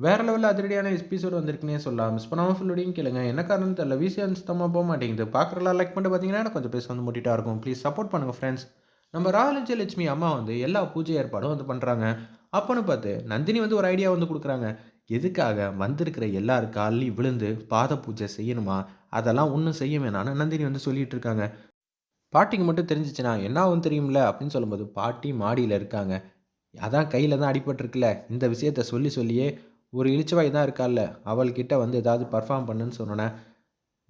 வேறு லெவலில் அதிரடியான எபிசோடு வந்திருக்குன்னே சொல்லலாம். மிஸ் பண்ணாமல் ஃபுல்லோடையும் கேளுங்க. என்ன காரணம் தெரியல. விசிஎன் சுத்தமாக போக மாட்டேங்குது. பார்க்குறலாம் லைக் பண்ணிட்டு பார்த்தீங்கன்னா எனக்கு கொஞ்சம் பேச வந்து முட்டிட்டா இருக்கும். ப்ளீஸ் சப்போர்ட் பண்ணுங்கள் ஃப்ரெண்ட்ஸ் நம்ம ராஜலட்சுமி அம்மா வந்து எல்லா பூஜை ஏற்பாடும் வந்து பண்ணுறாங்க அப்போன்னு பார்த்து நந்தினி வந்து ஒரு ஐடியா வந்து கொடுக்குறாங்க. எதுக்காக வந்திருக்கிற எல்லார் காலையும் விழுந்து பாத பூஜை செய்யணுமா? அதெல்லாம் ஒன்றும் செய்ய வேணாம்னு நந்தினி வந்து சொல்லிட்டு இருக்காங்க. பாட்டிக்கு மட்டும் தெரிஞ்சிச்சுன்னா என்ன வந்து தெரியும்ல? அப்படின்னு சொல்லும்போது பாட்டி மாடியில் இருக்காங்க. அதான் கையில் தான் அடிபட்டிருக்குல்ல இந்த விஷயத்த சொல்லி சொல்லியே ஒரு இழிச்சவாய் தான் இருக்கால்ல அவள்கிட்ட வந்து ஏதாவது பர்ஃபார்ம் பண்ணுன்னு சொன்னோன்னே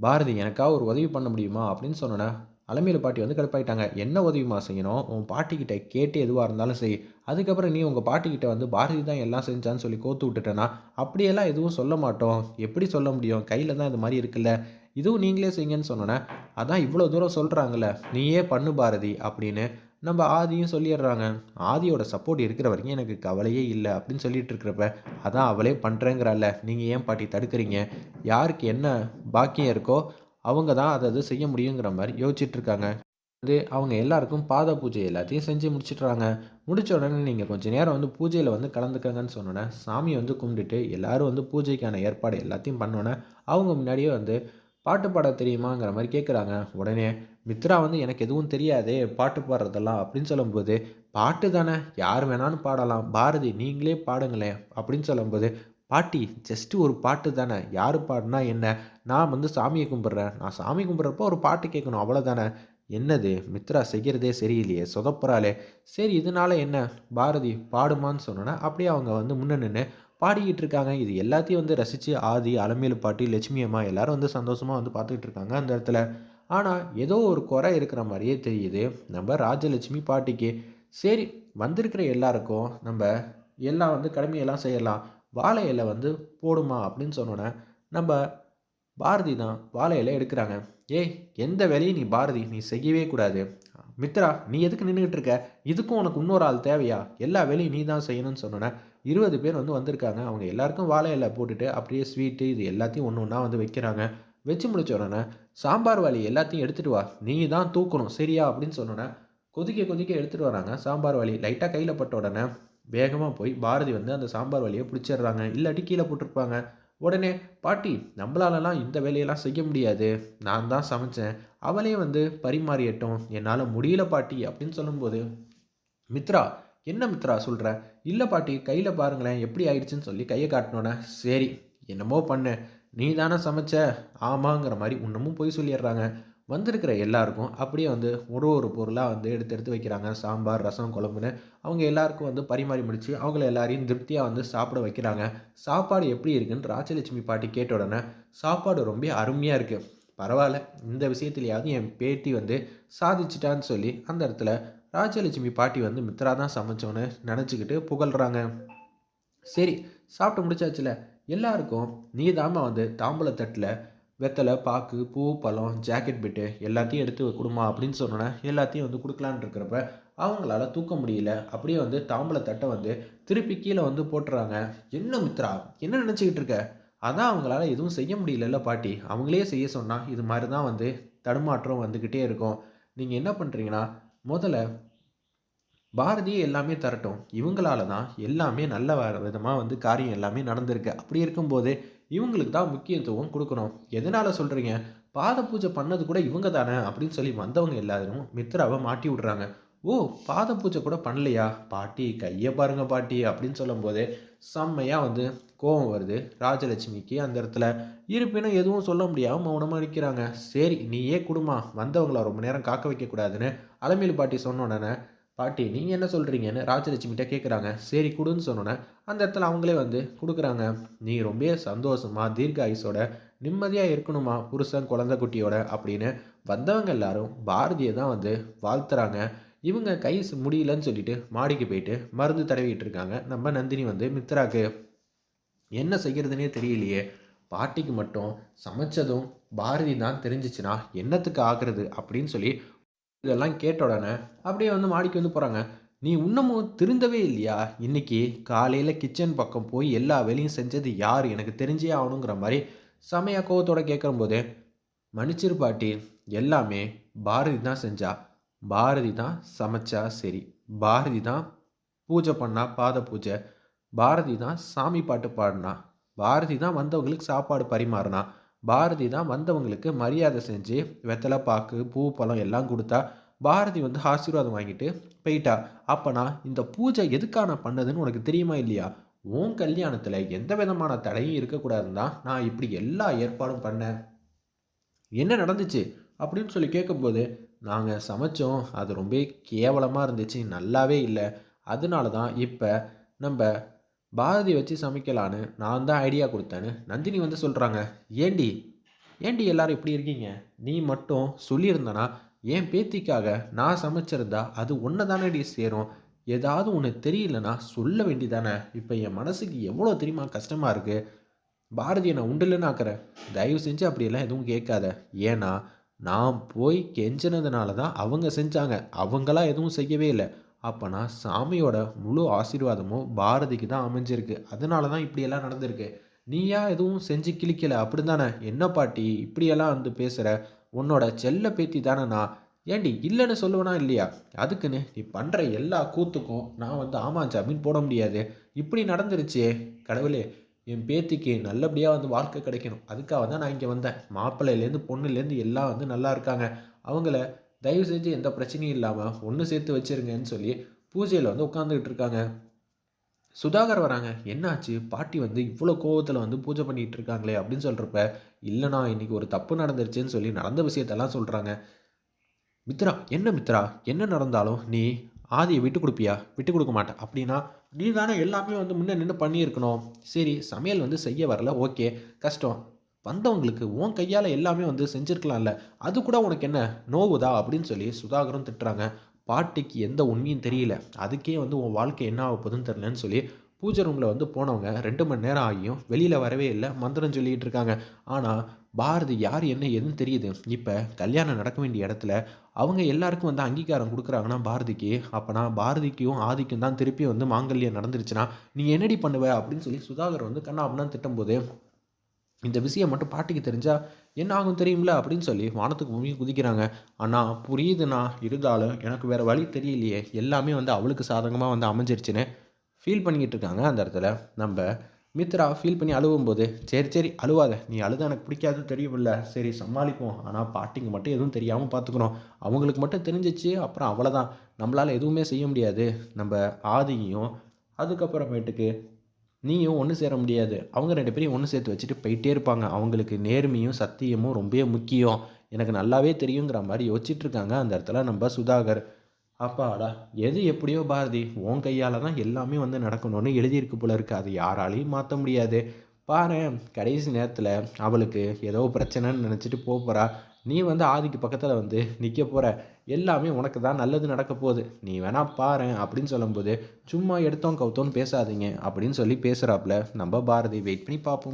பாரதி எனக்காக ஒரு உதவி பண்ண முடியுமா அப்படின்னு சொன்னோன்னே அலமையில பாட்டி வந்து கடுப்பாயிட்டாங்க. என்ன உதவிமா செய்யணும்? உன் பாட்டிக்கிட்ட கேட்டு எதுவாக இருந்தாலும் செய் அதுக்கப்புறம் நீ உங்கள் பாட்டிக்கிட்ட வந்து பாரதி தான் எல்லாம் செஞ்சான்னு சொல்லி கோத்து விட்டுட்டேன்னா அப்படியெல்லாம் எதுவும் சொல்ல மாட்டோம். எப்படி சொல்ல முடியும்? கையில் தான் இது மாதிரி இருக்குல்ல. இதுவும் நீங்களே செய்யுங்கன்னு சொன்னோன்னே அதான் இவ்வளோ தூரம் சொல்கிறாங்கல்ல நீயே பண்ணு பாரதி அப்படின்னு நம்ம ஆதியும் சொல்லிடுறாங்க. ஆதியோட சப்போர்ட் இருக்கிற வரைக்கும் எனக்கு கவலையே இல்லை அப்படின்னு சொல்லிட்டு இருக்கிறப்ப அதான் அவளே பண்ணுறேங்கிறாள் நீங்கள் ஏன் பாட்டி தடுக்கிறீங்க? யாருக்கு என்ன பாக்கியம் இருக்கோ அவங்க தான் அதை அது செய்ய முடியுங்கிற மாதிரி யோசிச்சுட்ருக்காங்க வந்து அவங்க எல்லாருக்கும் பாத பூஜை எல்லாத்தையும் செஞ்சு முடிச்சிட்றாங்க. முடிச்ச உடனே நீங்கள் கொஞ்சம் நேரம் வந்து பூஜையில் வந்து கலந்துக்கங்கன்னு சொன்னோன்னே சாமியை வந்து கும்பிட்டுட்டு எல்லாரும் வந்து பூஜைக்கான ஏற்பாடு எல்லாத்தையும் பண்ணோன்னே அவங்க முன்னாடியே வந்து பாட்டு பாட தெரியுமாங்கிற மாதிரி கேட்குறாங்க உடனே மித்ரா வந்து எனக்கு எதுவும் தெரியாதே பாட்டு பாடுறதெல்லாம் அப்படின்னு சொல்லும்போது பாட்டு தானே யார் வேணாலும் பாடலாம். பாரதி நீங்களே பாடுங்களேன் அப்படின்னு சொல்லும்போது பாட்டி ஜஸ்ட்டு ஒரு பாட்டு தானே யார் பாடுனா என்ன? நான் வந்து சாமியை கும்பிட்றேன். நான் சாமி கும்பிட்றப்போ ஒரு பாட்டு கேட்கணும் அவ்வளோதானே என்னது மித்ரா செய்கிறதே சரியில்லையே சொதப்புறாளே. சரி இதனால என்ன? பாரதி பாடுமான்னு சொன்னோன்னா அப்படியே அவங்க வந்து முன்ன நின்று பாடிக்கிட்டு இருக்காங்க இது எல்லாத்தையும் வந்து ரசித்து ஆதி அலமேலு பாட்டி லட்சுமி அம்மா எல்லாரும் வந்து சந்தோஷமாக வந்து பார்த்துக்கிட்டு இருக்காங்க அந்த இடத்துல. ஆனால் ஏதோ ஒரு குறை இருக்கிற மாதிரியே தெரியுது. நம்ம ராஜலட்சுமி பாட்டிக்கு. சரி வந்திருக்கிற எல்லாருக்கும் நம்ம எல்லாம் வந்து கடமையெல்லாம் செய்யலாம். வாழை இலை வந்து போடுமா அப்படின்னு சொன்னோன்னே நம்ம பாரதி தான் வாழை இலை எடுக்கிறாங்க. ஏய் எந்த வேலையும் நீ பாரதி நீ செய்யவே கூடாது. மித்ரா நீ எதுக்கு நின்றுக்கிட்டு இருக்க? இதுக்கும் உனக்கு இன்னொரு ஆள் தேவையா? எல்லா வேலையும் நீ தான் செய்யணும்னு சொன்னோன்னே இருபது பேர் வந்து வந்திருக்காங்க. அவங்க எல்லாருக்கும் வாழை இலை போட்டுட்டு அப்படியே ஸ்வீட்டு இது எல்லாத்தையும் ஒன்று ஒன்றா வந்து வைக்கிறாங்க. வச்சு முடிச்ச உடனே சாம்பார் வாலி எல்லாத்தையும் எடுத்துகிட்டு வா. நீ தான் தூக்கணும். சரியா? அப்படின்னு சொன்னோன்னே கொதிக்க கொதிக்க எடுத்துகிட்டு வராங்க சாம்பார் வாலி லைட்டாக கையில் பட்ட உடனே வேகமாக போய் பாரதி வந்து அந்த சாம்பார் வழியை பிடிச்சிடுறாங்க. இல்லாட்டி கீழே போட்டிருப்பாங்க. உடனே பாட்டி நம்மளாலலாம் இந்த வேலையெல்லாம் செய்ய முடியாது. நான் தான் சமைச்சேன். அவளே வந்து பரிமாறியட்டும். என்னால் முடியல பாட்டி அப்படின்னு சொல்லும்போது மித்ரா என்ன மித்ரா சொல்கிற இல்லை பாட்டி கையில் பாருங்களேன் எப்படி ஆயிடுச்சுன்னு சொல்லி கையை காட்டினோன்னே சரி என்னமோ பண்ணு. நீ தானே சமைச்ச? ஆமாங்கிற மாதிரி இன்னமும் போய் சொல்லிடுறாங்க. வந்திருக்கிற எல்லாருக்கும் அப்படியே வந்து ஒரு ஒரு பொருளாக வந்து எடுத்து எடுத்து வைக்கிறாங்க. சாம்பார் ரசம் குழம்புன்னு. அவங்க எல்லாருக்கும் வந்து பரிமாறி முடித்து அவங்கள எல்லாரையும் திருப்தியாக வந்து சாப்பிட வைக்கிறாங்க. சாப்பாடு எப்படி இருக்குன்னு ராஜலட்சுமி பாட்டி கேட்ட உடனே சாப்பாடு ரொம்ப அருமையாக இருக்குது பரவாயில்ல. இந்த விஷயத்துலையாவது என் பேட்டி வந்து சாதிச்சிட்டான்னு சொல்லி அந்த இடத்துல ராஜலட்சுமி பாட்டி வந்து மித்ரா தான் சமைச்சோன்னு நினச்சிக்கிட்டு புகழ்கிறாங்க சரி சாப்பிட்டு முடிச்சாச்சுல. எல்லாருக்கும் நீ தாம வந்து தாம்பூலத்தட்டில் வெத்தலை பாக்கு பூ பழம் ஜாக்கெட் பிட்டு எல்லாத்தையும் எடுத்து கொடுமா அப்படின்னு சொன்னோன்னே எல்லாத்தையும் வந்து கொடுக்கலான்னு இருக்கிறப்ப அவங்களால தூக்க முடியல. அப்படியே வந்து தாம்பளை தட்டை வந்து திருப்பி கீழே வந்து போட்டுறாங்க. என்ன மித்ரா என்ன நினச்சிக்கிட்டு இருக்க? அதான் அவங்களால எதுவும் செய்ய முடியலல்ல பாட்டி. அவங்களே செய்ய சொன்னால் இது மாதிரி தான் வந்து தடுமாற்றம் வந்துக்கிட்டே இருக்கும். நீங்கள் என்ன பண்ணுறீங்கன்னா முதல்ல பாரதியை எல்லாமே தரட்டும். இவங்களால தான் எல்லாமே நல்ல விதமாக வந்து காரியம் எல்லாமே நடந்திருக்கு. அப்படி இருக்கும்போது இவங்களுக்கு தான் முக்கியத்துவம் கொடுக்கணும். எதனால் சொல்கிறீங்க பாத பூஜை பண்ணது கூட இவங்க தானே அப்படின்னு சொல்லி வந்தவங்க எல்லாரும் மித்ராவை மாட்டி விட்றாங்க. ஓ பாத பூஜை கூட பண்ணலையா? பாட்டி கையை பாருங்க பாட்டி அப்படின்னு சொல்லும்போது செம்மையாக வந்து கோபம் வருது ராஜலட்சுமிக்கு அந்த இடத்துல. இருப்பினும் எதுவும் சொல்ல முடியாமல் மௌனமாக நிற்கிறாங்க சரி நீயே குடுமா. வந்தவங்கள ரொம்ப நேரம் காக்க வைக்கக்கூடாதுன்னு அலமேலு பாட்டி சொன்ன உடனே பாட்டி நீங்கள் என்ன சொல்கிறீங்கன்னு ராஜலட்சுமிகிட்ட கேட்குறாங்க சரி கொடுன்னு சொன்னோன்னே அந்த இடத்துல அவங்களே வந்து கொடுக்குறாங்க. நீ ரொம்ப சந்தோஷமாக தீர்க்க ஆயுசோட நிம்மதியாக இருக்கணுமா புருஷன் குழந்தை குட்டியோட அப்படின்னு வந்தவங்க எல்லாரும் பாரதியை தான் வந்து வாழ்த்துறாங்க. இவங்க கை முடியலன்னு சொல்லிட்டு மாடிக்கு போயிட்டு மருந்து தடவிட்டு இருக்காங்க. நம்ம நந்தினி வந்து மித்ராக்கு. என்ன செய்கிறதுனே தெரியலையே. பாட்டிக்கு மட்டும் சமைச்சதும் பாரதி தான் தெரிஞ்சிச்சுன்னா என்னத்துக்கு ஆகிறது அப்படின்னு சொல்லி இதெல்லாம் கேட்ட உடனே அப்படியே வந்து மாடிக்கு வந்து போகிறாங்க நீ இன்னமும் திருந்தவே இல்லையா? இன்னைக்கு காலையில் கிச்சன் பக்கம் போய் எல்லா வேலையும் செஞ்சது யார்? எனக்கு தெரிஞ்சே ஆகணுங்கிற மாதிரி சமய கோவத்தோட கேட்கும்போது மன்னிச்சிரு பாட்டி எல்லாமே பாரதி தான் செஞ்சா. பாரதி தான் சமைச்சா சரி. பாரதி தான் பூஜை பண்ணா பாத பூஜை. பாரதி தான் சாமி பாட்டு பாடினா. பாரதி தான் வந்தவங்களுக்கு சாப்பாடு பரிமாறினா. பாரதி தான் வந்தவங்களுக்கு மரியாதை செஞ்சு வெத்தலை பாக்கு பூ பழம் எல்லாம் கொடுத்தா பாரதி வந்து ஆசீர்வாதம் வாங்கிட்டு போயிட்டா. அப்போனா இந்த பூஜை எதுக்கான பண்ணதுன்னு உனக்கு தெரியுமா இல்லையா? உன் கல்யாணத்தில் எந்த விதமான தடையும் இருக்கக்கூடாதுன்னு தான் நான் இப்படி எல்லா ஏற்பாடும் பண்ணேன். என்ன நடந்துச்சு? அப்படின்னு சொல்லி கேட்கும்போது நாங்கள் சமைச்சோம். அது ரொம்ப கேவலமாக இருந்துச்சு. நல்லாவே இல்லை. அதனால தான் இப்போ நம்ம பாரதி வச்சு சமைக்கலான்னு நான் தான் ஐடியா கொடுத்தேன்னு நந்தினி வந்து சொல்கிறாங்க ஏண்டி? ஏண்டி எல்லாரும் இப்படி இருக்கீங்க? நீ மட்டும் சொல்லியிருந்தனா என் பேத்திக்காக நான் சமைச்சிருந்தா அது ஒன்று தானேடி சேரும். ஏதாவது ஒன்று தெரியலனா சொல்ல வேண்டிதானே? இப்போ என் மனசுக்கு எவ்வளோ தெரியுமா கஷ்டமாக இருக்குது பாரதியை நான் உண்டுலன்னு ஆக்கிறேன் தயவு செஞ்சு அப்படியெல்லாம் எதுவும் கேட்காத. ஏன்னா நான் போய் கெஞ்சினதுனால தான் அவங்க செஞ்சாங்க. அவங்களா எதுவும் செய்யவே இல்லை. அப்போனா சாமியோட முழு ஆசீர்வாதமும் பாரதிக்கு தான் அமைஞ்சிருக்கு. அதனால தான் இப்படியெல்லாம் நடந்திருக்கு. நீயா எதுவும் செஞ்சு கிழிக்கல. அப்படி தானே என்ன பாட்டி? இப்படியெல்லாம் வந்து பேசுகிற உன்னோட செல்ல பேத்தி தானே நான் ஏண்டி இல்லைன்னு சொல்லுவேனா இல்லையா? அதுக்குன்னு நீ பண்ணுற எல்லா கூத்துக்கும் நான் வந்து ஆமாம் ஜாமீன் போட முடியாது. இப்படி நடந்துருச்சே. கடவுளே என் பேத்திக்கு நல்லபடியாக வந்து வாழ்க்கை கிடைக்கணும். அதுக்காக தான் நான் இங்கே வந்தேன். மாப்பிள்ளையிலேருந்து பொண்ணுலேருந்து எல்லாம் வந்து நல்லா இருக்காங்க. அவங்கள தயவு செஞ்சு எந்த பிரச்சனையும் இல்லாமல் ஒன்று சேர்த்து வச்சுருங்கன்னு சொல்லி பூஜையில் வந்து உட்காந்துக்கிட்டு இருக்காங்க. சுதாகர் வராங்க. என்னாச்சு? பாட்டி வந்து இவ்வளோ கோவத்தில் வந்து பூஜை பண்ணிகிட்டு இருக்காங்களே அப்படின்னு சொல்கிறப்ப இல்லைண்ணா இன்றைக்கி ஒரு தப்பு நடந்துருச்சுன்னு சொல்லி நடந்த விஷயத்தெல்லாம் சொல்கிறாங்க மித்ரா என்ன மித்ரா? என்ன நடந்தாலும் நீ ஆதியை விட்டு கொடுப்பியா? விட்டு கொடுக்க மாட்டேன் அப்படின்னா நீ தானே எல்லாமே வந்து முன்னே நின்று பண்ணியிருக்கணும். சரி சமையல் வந்து செய்ய வரல. ஓகே. கஷ்டம். வந்தவங்களுக்கு உன் கையால் எல்லாமே வந்து செஞ்சுருக்கலாம்ல. அது கூட உனக்கு என்ன? நோவுதா? அப்படின்னு சொல்லி சுதாகரும் திட்டுறாங்க. பாட்டிக்கு எந்த உண்மையும் தெரியல. அதுக்கே வந்து உன் வாழ்க்கை என்ன ஆக போகுதுன்னு தெரிலன்னு சொல்லி பூஜை ரூமில் வந்து போனவங்க ரெண்டு மணி நேரம் ஆகியும் வெளியில் வரவே இல்லை. மந்திரம் சொல்லிகிட்டு இருக்காங்க. ஆனால் பாரதி யார் என்ன எதுன்னு தெரியுது. இப்போ கல்யாணம் நடக்க வேண்டிய இடத்துல அவங்க எல்லாருக்கும் வந்து அங்கீகாரம் கொடுக்குறாங்கன்னா பாரதிக்கு அப்போனா பாரதிக்கும் ஆதிக்கும் தான் திருப்பி வந்து மாங்கல்யம் நடந்துருச்சுன்னா நீ என்னடி பண்ணுவ? அப்படின்னு சொல்லி சுதாகர் வந்து கண்ணா அப்படின்னா திட்டும்போது இந்த விஷயம் மட்டும் பாட்டிக்கு தெரிஞ்சால் என்ன ஆகும் தெரியும்ல அப்படின்னு சொல்லி வானத்துக்கு பூமி குதிக்கிறாங்க. ஆனால் புரியுதுண்ணா. இருந்தாலும் எனக்கு வேறு வழி தெரியலையே. எல்லாமே வந்து அவளுக்கு சாதகமாக வந்து அமைஞ்சிருச்சுன்னு ஃபீல் பண்ணிக்கிட்டு இருக்காங்க அந்த இடத்துல. நம்ம மித்ரா ஃபீல் பண்ணி அழுவும்போது சரி சரி அழுவாத. நீ அழுத எனக்கு பிடிக்காது தெரியவில்ல சரி சமாளிப்போம். ஆனால் பாட்டிங்க மட்டும் எதுவும் தெரியாமல் பார்த்துக்கணும் அவங்களுக்கு மட்டும் தெரிஞ்சிச்சு அப்புறம் அவ்வளோதான் நம்மளால் எதுவுமே செய்ய முடியாது. நம்ம ஆதியும் அதுக்கப்புறமேட்டுக்கு நீயும் ஒன்று சேர முடியாது. அவங்க ரெண்டு பேரையும் ஒன்று சேர்த்து வச்சுட்டு போயிட்டே இருப்பாங்க. அவங்களுக்கு நேர்மையும் சத்தியமும் ரொம்ப முக்கியம். எனக்கு நல்லாவே தெரியுங்கிற மாதிரி யோசிச்சுட்ருக்காங்க அந்த இடத்துல நம்ம சுதாகர். அப்பாடா எது எப்படியோ பாரதி உன் கையால் தான் எல்லாமே வந்து நடக்கணும்னு எழுதியிருக்கு போல இருக்குது அது யாராலையும் மாற்ற முடியாது. பாரு கடைசி நேரத்தில் அவளுக்கு ஏதோ பிரச்சனைன்னு நினச்சிட்டு போகிறா நீ வந்து ஆதிக்கு பக்கத்தில் வந்து நிற்க போகிற எல்லாமே உனக்கு தான் நல்லது நடக்க போகுது. நீ வேணா பாரு அப்படின்னு சொல்லும்போது சும்மா எடுத்தோம் கவுத்தோன்னு பேசாதீங்க அப்படின்னு சொல்லி பேசுகிறாப்புல நம்ம பாரதி வெயிட் பண்ணி பார்ப்போம்.